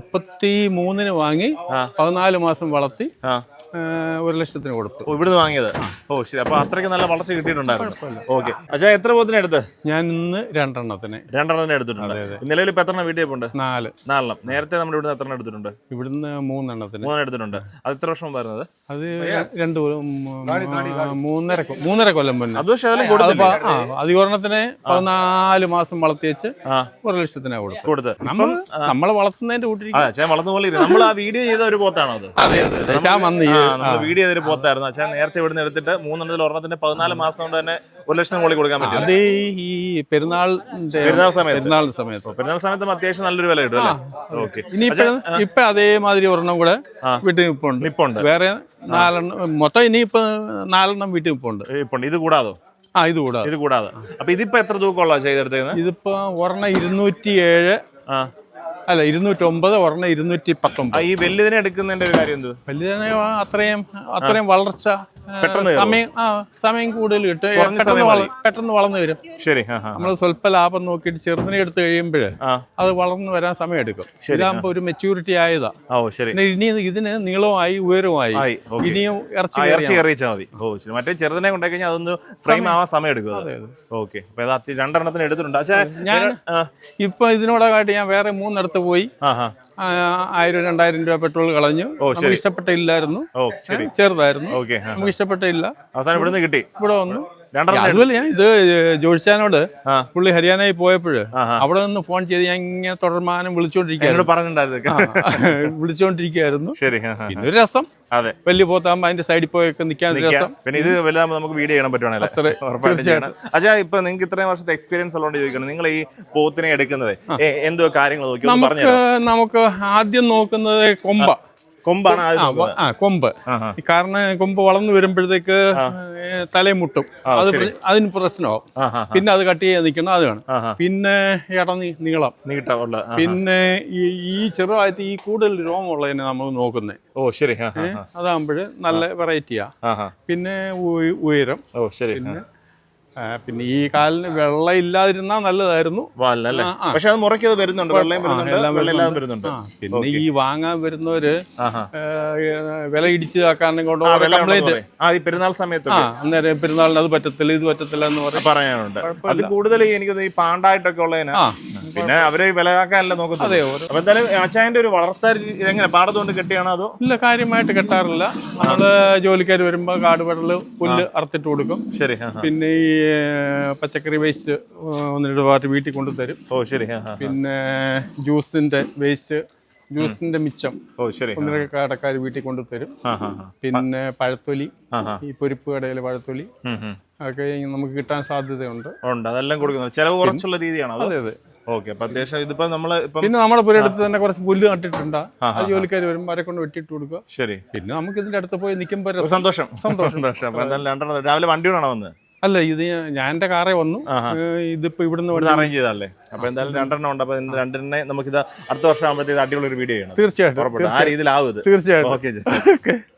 മുപ്പത്തി മൂന്നിന് വാങ്ങി പതിനാല് മാസം വളർത്തി ഒരു ലക്ഷത്തിന് കൊടുത്തു. ഇവിടുന്ന് വാങ്ങിയത്? ഓ ശരി. അപ്പൊ അത്രയ്ക്ക് നല്ല വളർച്ച കിട്ടിയിട്ടുണ്ടായിരുന്നു. ഓക്കെ. അച്ഛാ എത്ര പോത്തിനെ എടുത്ത്? ഞാൻ ഇന്ന് രണ്ടെണ്ണത്തിന്. രണ്ടെണ്ണത്തിന് എടുത്തിട്ടുണ്ട്. നിലവിൽ ഇപ്പൊ എത്ര വീട്ടിൽ പോണ്ട് നാല്. നാലെണ്ണം. നേരത്തെ നമ്മുടെ ഇവിടുന്ന് എത്ര എടുത്തിട്ടുണ്ട്? ഇവിടുന്ന് മൂന്നെണ്ണത്തിന്. മൂന്നെണ്ണം എടുത്തിട്ടുണ്ട്. അത് എത്ര വർഷം വരുന്നത് അത്? രണ്ട് മൂന്നര കൊ- മൂന്നര കൊല്ലം മുന്നേ. അത് പക്ഷെ അതിലും കൊടുത്തു ആ പതിനാല് മാസം വളർത്തി വെച്ച് ഒരു ലക്ഷത്തിനാ കൊടുത്തു. കൊടുത്ത്. നമ്മൾ നമ്മൾ വളർത്തുന്നതിന്റെ കൂട്ടിരിക്കും. വളർത്തുന്ന പോലെ. നമ്മൾ ആ വീഡിയോ ചെയ്ത ഒരു പോത്താണോ അത്? അതെ അതെ. വന്ന് നമ്മൾ വീഡിയോ ചെയ്തൊരു പോത്തായിരുന്നു. അച്ഛൻ നേരത്തെ ഇവിടുന്ന് എടുത്തിട്ട് മൂന്നെണ്ണത്തിൽ ഒരെണ്ണത്തിന്റെ പതിനാല് മാസം കൊണ്ട് തന്നെ ഒരു ലക്ഷം മുകളിൽ കൊടുക്കാൻ പറ്റും അത് ഈ പെരുന്നാൾ പെരുന്നാൾ സമയത്ത്. പെരുന്നാൾ സമയത്ത്. പെരുന്നാൾ സമയത്ത് അത്യാവശ്യം നല്ലൊരു വില കിട്ടും അല്ലേ? ഓക്കെ. ഇനി ഇപ്പൊ അതേമാതിരി ഒരെണ്ണം കൂടെ. വീട്ടിൽ നിപ്പുണ്ട്. നിപ്പുണ്ട്. വേറെ നാലെണ്ണം മൊത്തം ഇനി ഇപ്പൊ നാലെണ്ണം വീട്ടിൽ നിപ്പുണ്ട്. ഇപ്പുണ്ട്. ഇത് കൂടാതോ? ആ ഇത് കൂടാതെ. ഇത് കൂടാതെ. അപ്പൊ ഇതിപ്പോ എത്ര തൂക്കമുള്ള ചെയ്തെടുത്തേക്കുന്നത് ഇതിപ്പോ ഒരെണ്ണം ഇരുന്നൂറ്റി ഏഴ് ആ. അല്ല ഇരുന്നൂറ്റൊമ്പത് ഒരെണ്ണം ഇരുന്നൂറ്റി പത്തൊമ്പത് ഈ വെല്ലുതിനെ എടുക്കുന്നതിന്റെ ഒരു കാര്യം എന്ത് വലിയ അത്രയും അത്രയും വളർച്ച സമയം ആ സമയം കൂടുതൽ കിട്ടും. പെട്ടെന്ന് പെട്ടെന്ന് വളർന്നു വരും. ശരി നമ്മൾ സ്വല്പ ലാഭം നോക്കിയിട്ട് ചെറുതിനെ എടുത്ത് കഴിയുമ്പോൾ അത് വളർന്നു വരാൻ സമയം എടുക്കും. ഇതാകുമ്പോ ഒരു മെച്യൂരിറ്റി ആയതാ. ഓ ശരി. ഇനി ഇതിന് നീളമായി ഉയരമായി ഇനിയും ഇറച്ചി ആ കയറി ഇറച്ചി കറിയിച്ചാൽ മതി. ഓ ശരി. മറ്റേ ചെറുതിനെ കൊണ്ടു കഴിഞ്ഞാൽ അതൊന്ന് ഫ്രെയിം ആവാൻ സമയം എടുക്കും ഓക്കെ. രണ്ടെണ്ണത്തിന് എടുത്തിട്ടുണ്ട്. ഞാൻ ഇപ്പൊ ഇതിനോടൊക്കെ ഞാൻ വേറെ മൂന്നിടത്ത് പോയി. ആയിരം രണ്ടായിരം രൂപ പെട്രോൾ കളഞ്ഞു. ഇഷ്ടപ്പെട്ടില്ലായിരുന്നു. ഓ ശരി. ചെറുതായിരുന്നു. ഓക്കെ നമുക്ക് ഇഷ്ടപ്പെട്ടില്ല. അവസാനം ഇവിടുന്ന് കിട്ടി. ഇവിടെ വന്നു. അതുപോലെ ഞാൻ ഇത് ജോഷിച്ചാനോട്. പുള്ളി ഹരിയാനയിൽ പോയപ്പോഴ്. അവിടെ നിന്ന് ഫോൺ ചെയ്ത് ഞാൻ ഇങ്ങനെ തുടർമാനം വിളിച്ചോണ്ടിരിക്കുകയായിരുന്നു. വിളിച്ചോണ്ടിരിക്കുന്നു വിളിച്ചോണ്ടിരിക്കുകയായിരുന്നു. പിന്നെ ഒരു രസം. അതെ. വലിയ പോത്താകുമ്പോ അതിന്റെ സൈഡിൽ പോയൊക്കെ നിൽക്കാൻ രസം. പിന്നെ ഇത് വലുതാകുമ്പോൾ നമുക്ക് വീഡിയോ ചെയ്യണം. പറ്റുവാണല്ലോ അച്ഛാ ഇപ്പൊ നിങ്ങൾക്ക് ഇത്രയും വർഷത്തെ എക്സ്പീരിയൻസ് ഉള്ളതുകൊണ്ട് ചോദിക്കണം നിങ്ങൾ ഈ പോത്തിനെ എടുക്കുന്നത് എന്തോ കാര്യങ്ങൾ നോക്കി? നമുക്ക് ആദ്യം നോക്കുന്നത് കൊമ്പ. കൊമ്പാണ് ആ. കൊമ്പ്. കാരണം കൊമ്പ് വളർന്നു വരുമ്പോഴത്തേക്ക് തലയും മുട്ടും. അത് അതിന് പ്രശ്നമാവും. പിന്നെ അത് കട്ട് ചെയ്യാൻ നിൽക്കണം അത് വേണം പിന്നെ ഇടനി നീളം. നീട്ടമുള്ള പിന്നെ ഈ ഈ ചെറുതായിട്ട് ഈ കൂടുതൽ രോമമുള്ളതിനെ നമ്മൾ നോക്കുന്നത് ഓ ശരി. അതാകുമ്പോൾ നല്ല വെറൈറ്റിയാ പിന്നെ ഉയ- ഉയരം. ഓ ശരി. ആ. ആ, പിന്നെ ഈ കാലിന് വെള്ളം ഇല്ലാതിരുന്നാ നല്ലതായിരുന്നു. പക്ഷെ അത് മുറയ്ക്കത് വരുന്നുണ്ട്. വെള്ളം വരുന്നുണ്ട്. പിന്നെ ഈ വാങ്ങാൻ വരുന്നവര് വില ഇടിച്ച് ആക്കാനും കൊണ്ട് പെരുന്നാൾ സമയത്ത് അന്നേരം പെരുന്നാളിന് അത് പറ്റത്തില്ല ഇത് പറ്റത്തില്ല എന്ന് പറയും. പറയാനുണ്ട്. അത് കൂടുതൽ എനിക്ക് ഈ പാണ്ടായിട്ടൊക്കെ ഉള്ളതിനാ പിന്നെ അവർ വിലയാക്കാനല്ല നോക്കുന്നത്. അതെ അപ്പൊ എന്തായാലും അച്ചായന്റെ ഒരു വളർത്താൻ എങ്ങനെ പാടത്തുകൊണ്ട് കെട്ടിയാണോ അതോ? ഇല്ല കാര്യമായിട്ട് കെട്ടാറില്ല. നമ്മൾ ജോലിക്കാർ വരുമ്പോ കാട് വെള്ളൽ പുല്ല് അറുത്തിട്ട് കൊടുക്കും. ശരി. പിന്നെ ഈ പച്ചക്കറി വേസ്റ്റ് ഒന്ന് രണ്ട് പാർട്ടി വീട്ടിൽ കൊണ്ടുതരും ഓ ശരി. പിന്നെ ജ്യൂസിന്റെ വേസ്റ്റ് ജ്യൂസിന്റെ മിച്ചം ഓ ശരി ഒന്നര കടക്കാർ വീട്ടിൽ ആ ആ. പിന്നെ പഴത്തൊലി. ഈ പൊരിപ്പ് കടയിലെ പഴത്തൊലി. ഒക്കെ നമുക്ക് കിട്ടാൻ സാധ്യതയുണ്ട്. ഉണ്ട് അതെല്ലാം കൊടുക്കുന്നു ചെലവ് കുറച്ചുള്ള രീതിയാണ് അതെ അതെ. ഓക്കെ. അപ്പൊ അത്യാവശ്യം ഇതിപ്പോ നമ്മൾ പിന്നെ നമ്മുടെ പുരടുത്ത് തന്നെ കുറച്ച് പുല്ല് നട്ടിട്ടുണ്ട്. ആ ജോലിക്കാർ വരും അവരെ കൊണ്ട് വെട്ടിട്ട് കൊടുക്കുക. ശരി. പിന്നെ നമുക്ക് ഇതിന്റെ അടുത്ത് പോയി നിൽക്കുമ്പോൾ സന്തോഷം. സന്തോഷം. രണ്ടെണ്ണം രാവിലെ വണ്ടി കൊണ്ടാണോ വന്നത് അല്ല ഇത് ഞാൻ എന്റെ കാറേ വന്നു. ഇതിപ്പോ ഇവിടുന്ന് അറേഞ്ച് ചെയ്തല്ലേ അപ്പൊ എന്തായാലും രണ്ടെണ്ണം ഉണ്ട്. അപ്പൊ രണ്ടെണ്ണെ നമുക്ക് ഇത് അടുത്ത വർഷം ആകുമ്പോഴത്തേക്ക് അടിപൊളി ഒരു വീഡിയോ ചെയ്യണം തീർച്ചയായിട്ടും ആ രീതിയിലാവും തീർച്ചയായിട്ടും. ഓക്കെ.